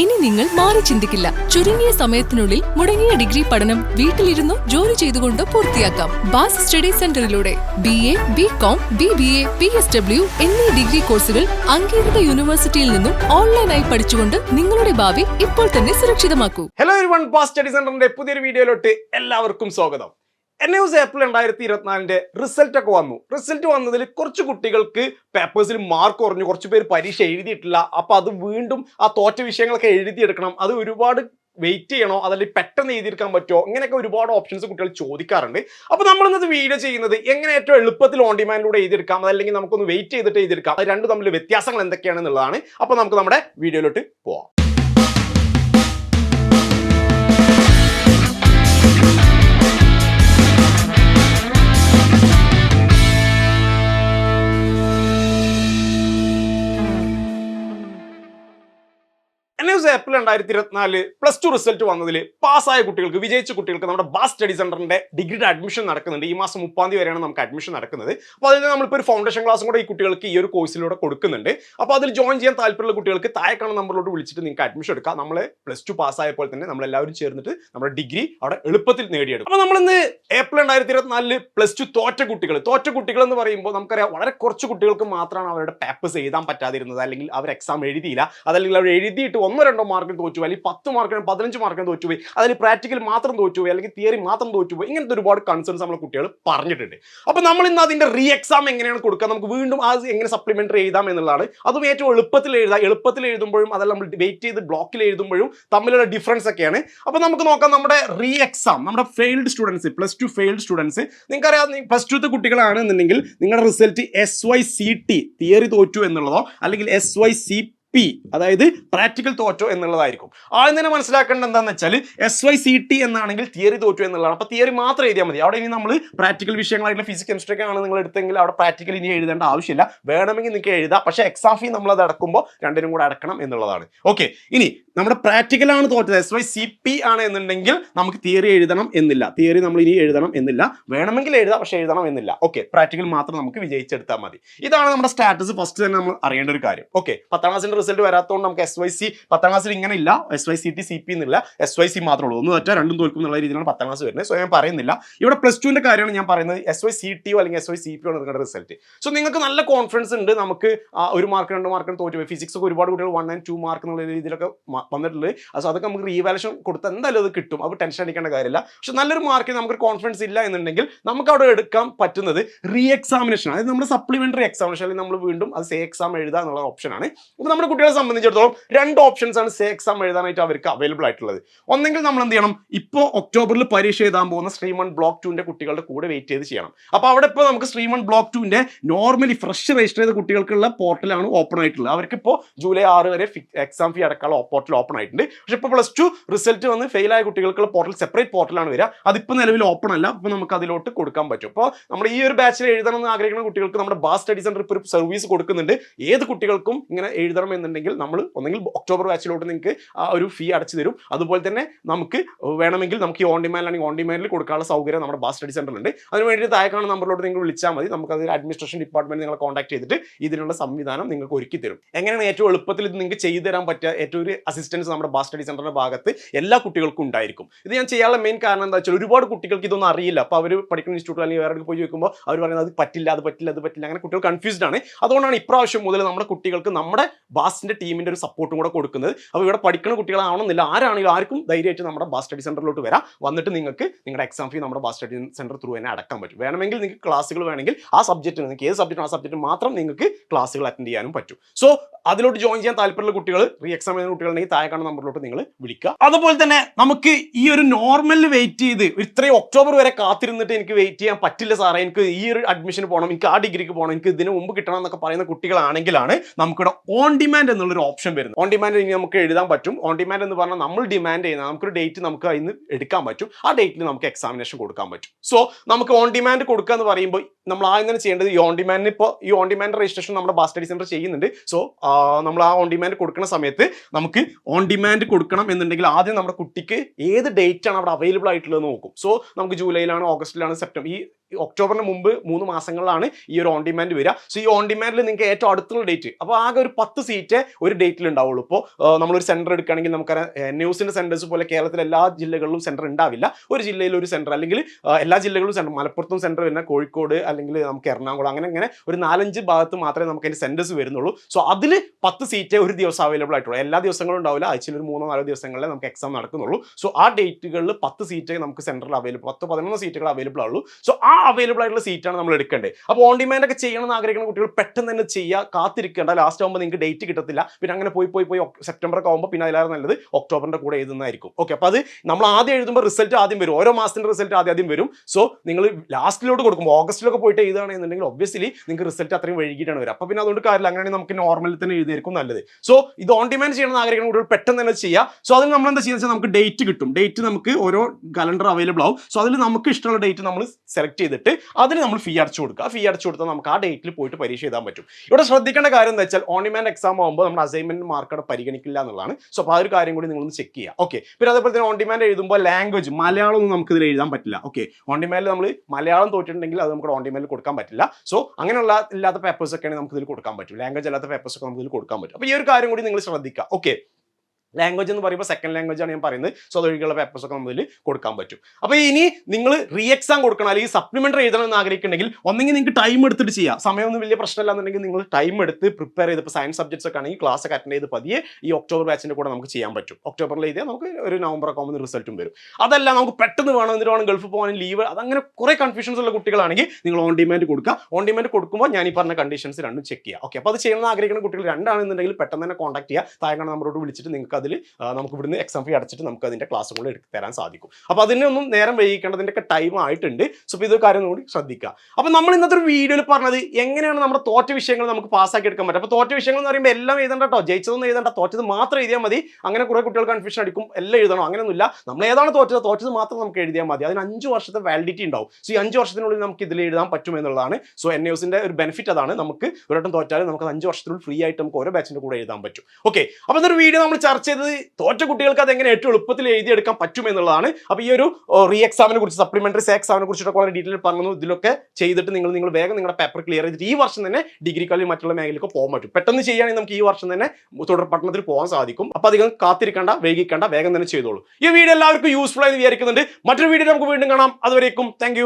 ഇനി നിങ്ങൾ മാറി ചിന്തിക്കില്ല. ചുരുങ്ങിയ സമയത്തിനുള്ളിൽ മുടങ്ങിയ ഡിഗ്രി പഠനം വീട്ടിലിരുന്നോ ജോലി ചെയ്തുകൊണ്ട് പൂർത്തിയാക്കാം. Bass study സെന്ററിലൂടെ B A B com B B A P S W എന്നീ ഡിഗ്രി കോഴ്സുകൾ അംഗീകൃത യൂണിവേഴ്സിറ്റിയിൽ നിന്നും ഓൺലൈനായി പഠിച്ചുകൊണ്ട് നിങ്ങളുടെ ഭാവി ഇപ്പോൾ തന്നെ സുരക്ഷിതമാക്കൂ. ഹലോ ബാസ് സ്റ്റഡി സെന്ററിന്റെ പുതിയൊരു വീഡിയോയിലോട്ട് എല്ലാവർക്കും സ്വാഗതം. എൻ ന്യൂസ് ഏപ്രിൽ രണ്ടായിരത്തി ഇരുപത്തിനാലിന്റെ റിസൾട്ട് ഒക്കെ വന്നു. റിസൾട്ട് വന്നതിൽ കുറച്ച് കുട്ടികൾക്ക് പേപ്പേഴ്സിൽ മാർക്ക് കുറഞ്ഞു. കുറച്ച് പേര് പരീക്ഷ എഴുതിയിട്ടില്ല. അപ്പോൾ അത് വീണ്ടും ആ തോറ്റ വിഷയങ്ങളൊക്കെ എഴുതിയെടുക്കണം. അത് ഒരുപാട് വെയിറ്റ് ചെയ്യണോ? അതല്ലെങ്കിൽ പെട്ടെന്ന് എഴുതിയെടുക്കാൻ പറ്റുമോ? ഇങ്ങനെയൊക്കെ ഒരുപാട് ഓപ്ഷൻസ് കുട്ടികൾ ചോദിക്കാറുണ്ട്. അപ്പോൾ നമ്മൾ ഇന്നത്തെ വീഡിയോ ചെയ്യുന്നത് എങ്ങനെ ഏറ്റവും എളുപ്പത്തിൽ ഓൺ ഡിമാൻഡിലൂടെ എഴുതിയെടുക്കാം? അതല്ലെങ്കിൽ നമുക്കൊന്ന് വെയിറ്റ് ചെയ്തിട്ട് എഴുതിയെടുക്കാം? അത് രണ്ടും തമ്മിൽ വ്യത്യാസങ്ങൾ എന്തൊക്കെയാണെന്നുള്ളതാണ് അപ്പോൾ നമുക്ക് നമ്മുടെ വീഡിയോയിലോട്ട് പോവാം. ന്യൂസ് ഏപ്രിൽ രണ്ടായിരത്തി ഇരുപത്തിനാല് പ്ലസ് ടു റിസൾട്ട് വന്നതിൽ പാസ്സായ കുട്ടികൾക്ക് വിജയിച്ച കുട്ടികൾക്ക് നമ്മുടെ ബാസ് സ്റ്റഡി സെന്ററിന്റെ ഡിഗ്രിയുടെ അഡ്മിഷൻ നടക്കുന്നുണ്ട്. ഈ മാസം മുപ്പാം തീയതി വരെയാണ് നമുക്ക് അഡ്മിഷൻ നടക്കുന്നത്. അപ്പോൾ അതിൽ നമ്മളിപ്പോൾ ഒരു ഫൗണ്ടേഷൻ ക്ലാസ്സും കൂടെ ഈ കുട്ടികൾക്ക് ഈ ഒരു കോഴ്സിലൂടെ കൊടുക്കുന്നുണ്ട്. അപ്പോൾ അതിൽ ജോയിൻ ചെയ്യാൻ താല്പര്യമുള്ള കുട്ടികൾക്ക് താഴെ കാണുന്ന നമ്പറിലോട്ട് വിളിച്ചിട്ട് നിങ്ങൾക്ക് അഡ്മിഷൻ എടുക്കാം. നമ്മൾ പ്ലസ് ടു പാസ്സായപ്പോൾ തന്നെ നമ്മളെല്ലാവരും ചേർന്നിട്ട് നമ്മുടെ ഡിഗ്രി അവിടെ എളുപ്പത്തിൽ നേടിയെടുക്കും. അപ്പോൾ നമ്മളിന്ന് ഏപ്രിൽ രണ്ടായിരത്തി ഇരുപത്തിനാലിൽ പ്ലസ് ടു തോറ്റ കുട്ടികൾ തോറ്റ കുട്ടികൾ എന്ന് പറയുമ്പോൾ നമുക്കറിയാം വളരെ കുറച്ച് കുട്ടികൾക്ക് മാത്രമാണ് അവരുടെ പേപ്പേഴ്സ് എഴുതാൻ പറ്റാതിരുന്നത്. അല്ലെങ്കിൽ അവർ എക്സാം എഴുതിയില്ല. അതല്ലെങ്കിൽ അവർ എഴുതിയിട്ട് ഒന്നോ രണ്ടോ മാർക്കിന് തോറ്റുപോയി അല്ലെങ്കിൽ പത്ത് മാർക്കിന് പതിനഞ്ച് മാർക്കിന് തോറ്റുപോയി അതിൽ പ്രാക്ടിക്കൽ മാത്രം തോറ്റുപോയി അല്ലെങ്കിൽ തിയറി മാത്രം തോറ്റുപോയി ഇങ്ങനത്തെ ഒരുപാട് കൺസേൺസ് നമ്മൾ കുട്ടികൾ പറഞ്ഞിട്ടുണ്ട്. അപ്പോൾ നമ്മൾ ഇന്ന് അതിന്റെ റീ എക്സാം എങ്ങനെയാണ് കൊടുക്കുക? നമുക്ക് വീണ്ടും ആ എങ്ങനെ സപ്ലിമെന്ററി എഴുതാം എന്നുള്ളതാണ്. അതും ഏറ്റവും എളുപ്പത്തിൽ എഴുതാം. എളുപ്പത്തിൽ എഴുതുമ്പോഴും അതല്ല നമ്മൾ വെയിറ്റ് ചെയ്ത് ബ്ലോക്കിൽ എഴുതുമ്പോഴും തമ്മിലുള്ള ഡിഫറൻസ് ഒക്കെയാണ്. അപ്പോൾ നമുക്ക് നോക്കാം നമ്മുടെ റീ എക്സാം നമ്മുടെ failed students plus two failed students നിങ്ങൾക്കറിയാം പ്ലസ് ടുത്തെ കുട്ടികളാണെന്നുണ്ടെങ്കിൽ നിങ്ങളുടെ result S Y C T theory തോറ്റു എന്നുള്ളതോ അല്ലെങ്കിൽ എസ് വൈ സി പി അതായത് പ്രാക്ടിക്കൽ തോറ്റോ എന്നുള്ളതായിരിക്കും. ആദ്യം തന്നെ മനസ്സിലാക്കേണ്ടത് എന്താണെന്ന് വെച്ചാൽ എസ് വൈ സി ടി എന്നാണെങ്കിൽ തിയറി തോറ്റോ എന്നുള്ളതാണ്. അപ്പോൾ തിയറി മാത്രം എഴുതിയാൽ മതി. അവിടെ ഇനി നമ്മൾ പ്രാക്ടിക്കൽ വിഷയങ്ങളായിട്ടുള്ള ഫിസിക്സ് കെമിസ്ട്രി ഒക്കെ ആണ് നിങ്ങൾ എടുത്തെങ്കിൽ അവിടെ പ്രാക്ടിക്കൽ ഇനി എഴുതേണ്ട ആവശ്യമില്ല. വേണമെങ്കിൽ നിങ്ങൾക്ക് എഴുതാം. പക്ഷേ എക്സാം ഫീ നമ്മൾ അത് അടക്കുമ്പോൾ രണ്ടിനും കൂടെ അടക്കണം എന്നുള്ളതാണ്. ഓക്കെ ഇനി നമ്മുടെ പ്രാക്ടിക്കൽ ആണ് തോറ്റത് എസ് വൈ സി പി ആണ് എന്നുണ്ടെങ്കിൽ നമുക്ക് തിയറി എഴുതണം എന്നില്ല. തിയറി നമ്മൾ ഇനി എഴുതണം എന്നില്ല. വേണമെങ്കിൽ എഴുതാം പക്ഷേ എഴുതണം എന്നില്ല. ഓക്കെ പ്രാക്ടിക്കൽ മാത്രം നമുക്ക് വിജയിച്ചെടുത്താൽ മതി. ഇതാണ് നമ്മുടെ സ്റ്റാറ്റസ് ഫസ്റ്റ് തന്നെ നമ്മൾ അറിയേണ്ട ഒരു കാര്യം. ഓക്കെ പത്താം ക്ലാസ്സിന്റെ റിസൾട്ട് വരാത്തതുകൊണ്ട് നമുക്ക് എസ് വൈ സി പത്താം ക്ലാസ്സിൽ ഇങ്ങനെ ഇല്ല. S Y C T C P എന്നില്ല. എസ് വൈ സി മാത്രമേ ഉള്ളൂ. ഒന്ന് തെറ്റാ രണ്ടും തോൽക്കും എന്നുള്ള രീതിയിലാണ് പത്താം ക്ലാസ് വരുന്നത്. സോ ഞാൻ പറയുന്നില്ല. ഇവിടെ പ്ലസ് ടുവിന്റെ കാര്യമാണ് ഞാൻ പറയുന്നത്. എസ് വൈ സി ടിയോ അല്ലെങ്കിൽ എസ് വൈ സി പി ആണ് നിങ്ങളുടെ റിസൾട്ട് സോ നിങ്ങൾക്ക് നല്ല കോൺഫിഡൻസ് ഉണ്ട്. നമുക്ക് ഒരു മാർക്ക് രണ്ട് മാർക്ക് തോറ്റു. പോയി ഫിസിക്സ് ഒക്കെ ഒരുപാട് കുട്ടികൾ വൺ ആൻഡ് ടു മാർക്ക് എന്നുള്ള രീതിയിലൊക്കെ വന്നിട്ടുള്ളത് സോ അതൊക്കെ നമുക്ക് റീവാലേഷൻ കൊടുത്ത് എന്തായാലും അത് കിട്ടും. അപ്പോൾ ടെൻഷൻ അടിക്കേണ്ട കാര്യമില്ല. പക്ഷെ നല്ലൊരു മാർക്ക് നമുക്ക് കോൺഫിഡൻസ് ഇല്ല എന്നുണ്ടെങ്കിൽ നമുക്ക് അവിടെ എടുക്കാൻ പറ്റുന്നത് റീ എക്സാമിനേഷൻ അതായത് നമ്മുടെ സപ്ലിമെന്ററി എക്സാമിനേഷൻ അല്ലെങ്കിൽ നമ്മൾ വീണ്ടും അത് സേ എക്സാം എഴുതുക ഓപ്ഷനാണ് അപ്പോൾ നമ്മുടെ കുട്ടികളെ സംബന്ധിച്ചിടത്തോളം രണ്ട് ഓപ്ഷൻസ് ആണ് സേ എക്സാം എഴുതാനായിട്ട് അവർക്ക് അവൈലബിൾ ആയിട്ടുള്ളത്. ഒന്നെങ്കിൽ നമ്മൾ എന്ത് ചെയ്യണം? ഇപ്പോൾ ഒക്ടോബറിൽ പരീക്ഷ എഴുതാൻ പോകുന്ന സ്ട്രീം ബ്ലോക്ക് ടുവിന്റെ കുട്ടികളുടെ കൂടെ വെയിറ്റ് ചെയ്ത് ചെയ്യണം. അപ്പോൾ അവിടെ ഇപ്പോൾ നമുക്ക് സ്ട്രീം ബ്ലോക്ക് ടുവിന്റെ നോർമലി ഫ്രഷ് രജിസ്റ്റർ ചെയ്ത കുട്ടികൾക്കുള്ള പോർട്ടലാണ് ഓപ്പൺ ആയിട്ടുള്ളത്. അവർക്ക് ഇപ്പോൾ ജൂലൈ ആറ് വരെ എക്സാം ഫീ അടക്കാനുള്ള പോർട്ടൽ ഓപ്പൺ ആയിട്ടുണ്ട്. പക്ഷേ ഇപ്പോൾ പ്ലസ് ടു റിസൾട്ട് വന്ന് ഫെയിൽ ആയ കുട്ടികൾക്കുള്ള പോർട്ടൽ സെപ്പറേറ്റ് പോർട്ടലാണ് വരിക. അതിപ്പോൾ നിലവിൽ ഓപ്പൺ അല്ല. അപ്പോൾ നമുക്ക് അതിലോട്ട് കൊടുക്കാൻ പറ്റും. അപ്പോൾ നമ്മൾ ഈ ഒരു ബാച്ചിൽ എഴുതണമെന്ന് ആഗ്രഹിക്കുന്ന കുട്ടികൾക്ക് നമ്മുടെ ബാസ് സ്റ്റഡി സെന്റർ ഇപ്പോൾ ഒരു സർവീസ് കൊടുക്കുന്നുണ്ട്. ഏത് കുട്ടികൾക്കും ഇങ്ങനെ എഴുതണം എന്നുണ്ടെങ്കിൽ നമ്മൾ ഒന്നെങ്കിൽ ഒക്ടോബർ ബാച്ചിലോട്ട് നിങ്ങൾക്ക് ആ ഒരു ഫീ അടച്ചു തരും. അതുപോലെ തന്നെ നമുക്ക് വേണമെങ്കിൽ നമുക്ക് ഈ ഓൺ ഡിമാൻഡ് ആണെങ്കിൽ ഓൺ ഡിമാൻഡിൽ കൊടുക്കാനുള്ള സൗകര്യം നമ്മുടെ ബാസ് സ്റ്റഡി സെന്ററിലുണ്ട് അതിന് വേണ്ടി താഴെ കാണുന്ന നമ്പറിലോട്ട് നിങ്ങൾ വിളിച്ചാൽ മതി. നമുക്ക് അതിൽ അഡ്മിനിസ്ട്രേഷൻ ഡിപ്പാർട്ട്മെന്റ് നിങ്ങളെ കോൺടാക്ട് ചെയ്തിട്ട് ഇതിനുള്ള സംവിധാനം നിങ്ങൾക്ക് ഒരുക്കി തരും. എങ്ങനെയാണ് ഏറ്റവും എളുപ്പത്തിൽ ഇത് നിങ്ങൾക്ക് ചെയ്തു തരാൻ പറ്റുക? ഏറ്റവും ഒരു അസിസ്റ്റൻസ് നമ്മുടെ ബാസ് സ്റ്റഡി സെന്ററിന്റെ ഭാഗത്ത് എല്ലാ കുട്ടികൾക്കും ഉണ്ടായിരിക്കും. ഇത് ഞാൻ ചെയ്യാനുള്ള മെയിൻ കാരണം എന്താ വെച്ചാൽ ഒരുപാട് കുട്ടികൾക്ക് ഇതൊന്നും അറിയില്ല. അപ്പോൾ അവർ പഠിക്കുന്ന ഇൻസ്റ്റിറ്റ്യൂട്ടിൽ അല്ലെങ്കിൽ വേറെ പോയി ചോദിക്കുമ്പോൾ അവർ പറയുന്നത് അത് പറ്റില്ല അത് പറ്റില്ല അത് പറ്റില്ല. അങ്ങനെ കുട്ടികൾ കൺഫ്യൂസ്ഡ് ആണ്. അതുകൊണ്ടാണ് ഇപ്രാവശ്യം മുതൽ നമ്മുടെ കുട്ടികൾക്ക് നമ്മുടെ ബാസിന്റെ ടീമിന്റെ ഒരു സപ്പോർട്ടും കൂടെ കൊടുക്കുന്നത്. അപ്പോൾ ഇവിടെ പഠിക്കുന്ന കുട്ടികളാവണമെന്നില്ല. ആരാണെങ്കിലും ആർക്കും ധൈര്യമായിട്ട് നമ്മുടെ ബാസ് സ്റ്റഡി സെന്ററിലോട്ട് വരാം. വന്നിട്ട് നിങ്ങൾക്ക് നിങ്ങളുടെ എക്സാം ഫീ നമ്മുടെ ബാസ് സ്റ്റഡി സെന്റർ ത്രൂ തന്നെ അടക്കാൻ പറ്റും. വേണമെങ്കിൽ നിങ്ങൾക്ക് ക്ലാസ്സുകൾ വേണമെങ്കിൽ ആ സബ്ജക്റ്റ് നിങ്ങൾക്ക് ഏത് സബ്ജക്റ്റ് ആ സബ്ജക്റ്റ് മാത്രം നിങ്ങൾക്ക് ക്ലാസ്സുകൾ അറ്റൻഡ് ചെയ്യാനും പറ്റും. സോ അതിലോട്ട് ജോയിൻ ചെയ്യാൻ താല്പര്യമുള്ള കുട്ടികൾ റീ എക്സാം ചെയ്യുന്ന കുട്ടികളുണ്ടെങ്കിൽ താഴെ കാണുന്ന നമ്പറിലോട്ട് നിങ്ങൾ വിളിക്കുക. അതുപോലെ തന്നെ നമുക്ക് ഈ ഒരു നോർമൽ വെയിറ്റ് ചെയ്ത് ഇത്രയും ഒക്ടോബർ വരെ കാത്തിരുന്നിട്ട് എനിക്ക് വെയിറ്റ് ചെയ്യാൻ പറ്റില്ല സാറേ. എനിക്ക് ഈ ഒരു അഡ്മിഷന് പോകണം എനിക്ക് ആ ഡിഗ്രിക്ക് പോകണം എനിക്ക് ഇതിന് മുമ്പ് കിട്ടണം എന്നൊക്കെ പറയുന്ന കുട്ടികളാണെങ്കിലാണ് നമുക്കിവിടെ ഓൺ ഡിമാൻഡ് എന്നുള്ളൊരു ഓപ്ഷൻ വരുന്നത് ഓൺ ഡിമാൻഡ് ഇനി നമുക്ക് എഴുതാൻ പറ്റും. ഓൺ ഡിമാൻഡ് എന്ന് പറഞ്ഞാൽ നമ്മൾ ഡിമാൻഡ് ചെയ്യുന്ന നമുക്കൊരു ഡേറ്റ് നമുക്ക് അതിന് എടുക്കാൻ പറ്റും. ആ ഡേറ്റിന് നമുക്ക് എക്സാമിനേഷൻ കൊടുക്കാൻ പറ്റും. സോ നമുക്ക് ഓൺ ഡിമാൻഡ് കൊടുക്കുക എന്ന് പറയുമ്പോൾ നമ്മൾ ആദ്യം തന്നെ ചെയ്യേണ്ടത് ഈ ഓൺ ഡിമാൻഡിന് ഇപ്പോൾ ഈ ഓൺ ഡിമാൻഡ് രജിസ്ട്രേഷൻ നമ്മുടെ ബാസ് സ്റ്റഡി സെന്റർ ചെയ്യുന്നുണ്ട് സോ നമ്മൾ ആ ഓൺ ഡിമാൻഡ് കൊടുക്കുന്ന സമയത്ത് നമുക്ക് ഓൺ ഡിമാൻഡ് കൊടുക്കണം എന്നുണ്ടെങ്കിൽ ആദ്യം നമ്മുടെ കുട്ടിക്ക് ഏത് ഡേറ്റ് ആണ് അവിടെ അവൈലബിൾ ആയിട്ടുള്ളത് നോക്കും. സോ നമുക്ക് ജൂലൈയിലാണ് ഓഗസ്റ്റിലാണ് സെപ്റ്റംബർ ഈ ഒക്ടോബറിന് മുമ്പ് മൂന്ന് മാസങ്ങളിലാണ് ഈ ഒരു ഓൺ ഡിമാൻഡ് വരിക. സോ ഈ ഓൺ ഡിമാൻഡിൽ നിങ്ങൾക്ക് ഏറ്റവും അടുത്തുള്ള ഡേറ്റ് അപ്പോൾ ആകെ ഒരു പത്ത് സീറ്റ് ഒരു ഡേറ്റിൽ ഉണ്ടാവുള്ളൂ. ഇപ്പോൾ നമ്മളൊരു സെന്റർ എടുക്കുകയാണെങ്കിൽ നമുക്കറിയാം ന്യൂസിന്റെ സെന്റേഴ്സ് പോലെ കേരളത്തിലെ എല്ലാ ജില്ലകളിലും സെന്റർ ഉണ്ടാവില്ല. ഒരു ജില്ലയിൽ ഒരു സെന്റർ അല്ലെങ്കിൽ എല്ലാ ജില്ലകളിലും സെന്റർ മലപ്പുറത്തും സെന്റർ വരുന്ന കോഴിക്കോട് അല്ലെങ്കിൽ നമുക്ക് എറണാകുളം അങ്ങനെ അങ്ങനെ ഒരു നാലഞ്ച് ഭാഗത്ത് മാത്രമേ നമുക്ക് അതിന്റെ സെന്റേഴ്സ് വരുന്നുള്ളൂ. സോ അതിൽ പത്ത് സീറ്റ് ഒരു ദിവസം അവൈലബിൾ ആയിട്ടുള്ളൂ. എല്ലാ ദിവസങ്ങളും ഉണ്ടാവില്ല. ആഴ്ചയിൽ ഒരു മൂന്നോ നാലോ ദിവസങ്ങളിലെ നമുക്ക് എക്സാം നടക്കുന്നുള്ളൂ. സോ ആ ഡേറ്റുകളിൽ പത്ത് സീറ്റ് നമുക്ക് സെന്ററിൽ അവൈലബിൾ പത്ത് പതിനൊന്ന് സീറ്റുകൾ അവൈലബിൾ ആവുള്ളൂ. സോ ആ അവൈലബിൾ ആയിട്ടുള്ള സീറ്റാണ് നമ്മൾ എടുക്കേണ്ടത്. അപ്പോൾ ഓൺ ഡിമാൻഡ് ഒക്കെ ചെയ്യണം എന്ന് ആഗ്രഹിക്കുന്ന കുട്ടികൾ പെട്ടെന്ന് തന്നെ ചെയ്യുക കാത്തിരിക്കേണ്ട. ലാസ്റ്റ് ആകുമ്പോൾ നിങ്ങൾക്ക് ഡേറ്റ് കിട്ടത്തില്ല. പിന്നെ അങ്ങനെ പോയി പോയി പോയി സെപ്റ്റംബർ ഒക്കെ ആകുമ്പോൾ പിന്നെ അതിലേറെ നല്ലത് ഒക്ടോബറിന്റെ കൂടെ എഴുതുന്നതായിരിക്കും. ഓക്കെ അപ്പോൾ അത് നമ്മൾ ആദ്യം എഴുതുമ്പോൾ റിസൾട്ട് ആദ്യം വരും. ഓരോ മാസത്തിന്റെ റിസൾട്ട് ആദ്യം ആദ്യം വരും. സോ നിങ്ങൾ ലാസ്റ്റിലോട്ട് കൊടുക്കുമ്പോൾ ഓഗസ്റ്റിലൊക്കെ പോയിട്ട് എഴുതുകയാണെന്നുണ്ടെങ്കിൽ ഒബ്വിയസ്ലി നിങ്ങൾക്ക് റിസൾട്ട് അത്രയും വൈകിട്ടാണ് വരും അപ്പോൾ പിന്നെ അതുകൊണ്ട് കാര്യമില്ല. അങ്ങനെയാണെങ്കിൽ നമുക്ക് നോർമലിൽ തന്നെ എഴുതിയായിരിക്കും നല്ലത്. സോ ഇത് ഓൺ ഡിമാൻഡ് ചെയ്യണമെന്ന് ആഗ്രഹിക്കുന്ന കുട്ടികൾ പെട്ടെന്ന് തന്നെ ചെയ്യുക. സോ അതിന് നമ്മൾ എന്താ ചെയ്യുന്നത് നമുക്ക് ഡേറ്റ് കിട്ടും. ഡേറ്റ് നമുക്ക് ഓരോ കലണ്ടർ അവൈലബിൾ ആവും. സോ അതിൽ നമുക്ക് ഇഷ്ടമുള്ള ഡേറ്റ് നമ്മൾ സെലക്ട് ചെയ്തിട്ട് അതിന് നമ്മൾ ഫീ അടച്ചു കൊടുക്കുക. ഫീ അടച്ചു കൊടുത്താൽ നമുക്ക് ആ ഡേറ്റിൽ പോയിട്ട് പരീക്ഷ എഴുതാൻ പറ്റും. ഇവിടെ ശ്രദ്ധിക്കേണ്ട കാര്യം എന്താ വെച്ചാൽ ഓൺ ഡിമാൻഡ് എക്സാം ആകുമ്പോൾ നമ്മൾ അസൈൻമെന്റ് മാർക്ക് അവിടെ പരിഗണിക്കില്ല എന്നുള്ളതാണ്. സോ അപ്പോൾ ആ ഒരു കാര്യം കൂടി നിങ്ങളൊന്ന് ചെക്ക് ചെയ്യുക. ഓക്കെ പിന്നെ അതേപോലെ തന്നെ ഓൺ ഡിമാൻഡ് എഴുതുമ്പോൾ ലാംഗ്വേജ് മലയാളം ഒന്നും നമുക്ക് ഇതിൽ എഴുതാൻ പറ്റില്ല. ഓക്കെ ഓൺ ഡിമാൻഡിൽ നമ്മൾ മലയാളം തോറ്റിട്ടുണ്ടെങ്കിൽ അത് നമുക്ക് ഓൺ ഡിമാൻഡിൽ കൊടുക്കാൻ പറ്റില്ല. സോ അങ്ങനെയുള്ള ഇല്ലാത്ത പേപ്പേഴ്സ് ഒക്കെയാണ് നമുക്ക് ഇതിൽ കൊടുക്കാൻ പറ്റും. ലാംഗ്വേജ് അല്ലാത്ത പേപ്പേഴ്സ് ഒക്കെ നമുക്ക് ഇതിൽ കൊടുക്കാൻ പറ്റും. അപ്പോൾ ഈ ഒരു കാര്യം കൂടി നിങ്ങൾ ശ്രദ്ധിക്കുക. ഓക്കെ ലാംഗ്വേജ് എന്ന് പറയുമ്പോൾ സെക്കൻഡ് ലാംഗ്വേജ് ആണ് ഞാൻ പറയുന്നത്. സോ അതൊഴികെയുള്ള പേപ്പേഴ്സ് ഒക്കെ നമ്മൾ കൊടുക്കാൻ പറ്റും. അപ്പോൾ ഇനി നിങ്ങൾ റീ എക്സാം കൊടുക്കണം അല്ലെങ്കിൽ സപ്ലിമെന്ററി എഴുതണം എന്ന് ആഗ്രഹിക്കുന്നുണ്ടെങ്കിൽ ഒന്നെങ്കിൽ നിങ്ങൾക്ക് ടൈം എടുത്തിട്ട് ചെയ്യാം. സമയമൊന്നും വലിയ പ്രശ്നമല്ല എന്നുണ്ടെങ്കിൽ നിങ്ങൾ ടൈം എടുത്ത് പ്രിപ്പയർ ചെയ്ത് ഇപ്പോൾ സയൻസ് സബ്ജക്ട്സ് ഒക്കെ ആണെങ്കിൽ ക്ലാസ് ഒക്കെ അറ്റൻഡ് ചെയ്ത് പതിയെ ഈ ഒക്ടോബർ ബാച്ചിന്റെ കൂടെ നമുക്ക് ചെയ്യാൻ പറ്റും. ഒക്ടോബറിൽ എഴുതിയാൽ നമുക്ക് ഒരു നവംബർ ഒക്കെ ആകുമ്പോൾ റിസൾട്ടും വരും. അതല്ല നമുക്ക് പെട്ടെന്ന് വേണം എന്നിട്ട് വേണം ഗൾഫ് പോകാൻ ലീവ് അതങ്ങനെ കുറേ കൺഫ്യൂഷൻസ് ഉള്ള കുട്ടികളാണെങ്കിൽ നിങ്ങൾ ഓൺ ഡിമാൻഡ് കൊടുക്കുക. ഓൺ ഡിമാൻഡ് കൊടുക്കുമ്പോൾ ഞാൻ ഈ പറഞ്ഞ കണ്ടീഷൻസ് രണ്ടും ചെക്ക് ചെയ്യുക ഓക്കെ അപ്പോൾ അത് ചെയ്യണമെന്ന് ആഗ്രഹിക്കുന്ന കുട്ടികൾ രണ്ടാണെന്നുണ്ടെങ്കിൽ പെട്ടെന്ന് തന്നെ കോൺടാക്ട് ചെയ്യുക. താഴെ നമ്മളോട് വിളിച്ചിട്ട് നിങ്ങൾക്ക് അതിൽ നമുക്ക് ഇവിടുന്ന് എക്സാം ഫീ അടച്ചിട്ട് നമുക്ക് അതിന്റെ ക്ലാസ് കൂടെ എടുത്ത് തരാൻ സാധിക്കും. അപ്പോൾ അതിനൊന്നും നേരം വൈകിക്കേണ്ടതിന്റെയൊക്കെ ടൈം ആയിട്ടുണ്ട്. സോ ഇപ്പോൾ ഇത് കാര്യം കൂടി ശ്രദ്ധിക്കുക. അപ്പോൾ നമ്മൾ ഇന്നത്തെ ഒരു വീഡിയോയിൽ പറഞ്ഞത് എങ്ങനെയാണ് നമ്മുടെ തോറ്റ വിഷയങ്ങൾ നമുക്ക് പാസ്സാക്കി എടുക്കാൻ പറ്റും അപ്പോൾ തോറ്റ വിഷയങ്ങൾ എന്ന് പറയുമ്പോൾ എല്ലാം എഴുതണ്ട കേട്ടോ ജയിച്ചതൊന്നും എഴുതണ്ട. തോറ്റത് മാത്രം എഴുതിയാൽ മതി. അങ്ങനെ കുറേ കുട്ടികൾ കൺഫ്യൂഷൻ അടിക്കും. എല്ലാം എഴുതണം. അങ്ങനെയൊന്നുമില്ല. നമ്മൾ ഏതാണ് തോറ്റത്? തോറ്റത് മാത്രം നമുക്ക് എഴുതിയാൽ മതി. അതിന് അഞ്ച് വർഷത്തെ വാലിഡിറ്റി ഉണ്ടാവും. സോ ഈ അഞ്ച് വർഷത്തിനുള്ളിൽ നമുക്ക് ഇതിൽ എഴുതാൻ പറ്റും എന്നുള്ളതാണ്. സോ എൻ എസിന്റെ ഒരു ബെനിഫിറ്റ് അതാണ്. നമുക്ക് ഒരു വട്ടം തോറ്റാലും നമുക്ക് അഞ്ച് വർഷത്തിനുള്ളിൽ ഫ്രീ ആയിട്ട് നമുക്ക് ഓരോ ബാച്ചിന്റെ കൂടെ എഴുതാൻ പറ്റും. ഓക്കെ അപ്പോൾ ഇതൊരു വീഡിയോ നമ്മൾ ചർച്ച ചെയ്തത് തോറ്റ കുട്ടികൾക്ക് അത് എങ്ങനെ ഏറ്റവും എളുപ്പത്തിൽ എഴുതിയെടുക്കാൻ പറ്റും എന്നുള്ളതാണ്. അപ്പോൾ ഈ ഒരു റീ എക്സാമിനെ കുറിച്ച് സപ്ലിമെന്ററി സേ എക്സാമിനെ കുറിച്ചിട്ടൊക്കെ വളരെ ഡീറ്റെയിൽ പറഞ്ഞു. ഇതിലൊക്കെ ചെയ്തിട്ട് നിങ്ങൾ നിങ്ങൾ വേഗം നിങ്ങളുടെ പേപ്പർ ക്ലിയർ ചെയ്തിട്ട് ഈ വർഷം തന്നെ ഡിഗ്രി കോളേജ് മറ്റുള്ള മേഖലയ്ക്ക് പോകാൻ പറ്റും. പെട്ടെന്ന് ചെയ്യുകയാണെങ്കിൽ നമുക്ക് ഈ വർഷം തന്നെ തുടർ പഠനത്തിൽ പോകാൻ സാധിക്കും. അപ്പോൾ അധികം കാത്തിരിക്കേണ്ട വൈകിക്കേണ്ട വേഗം തന്നെ ചെയ്തോളൂ. ഈ വീഡിയോ എല്ലാവർക്കും യൂസ്ഫുൾ ആയി വിചാരിക്കുന്നുണ്ട്. മറ്റൊരു വീഡിയോ നമുക്ക് വീണ്ടും കാണാം. അതുവരേക്കും താങ്ക്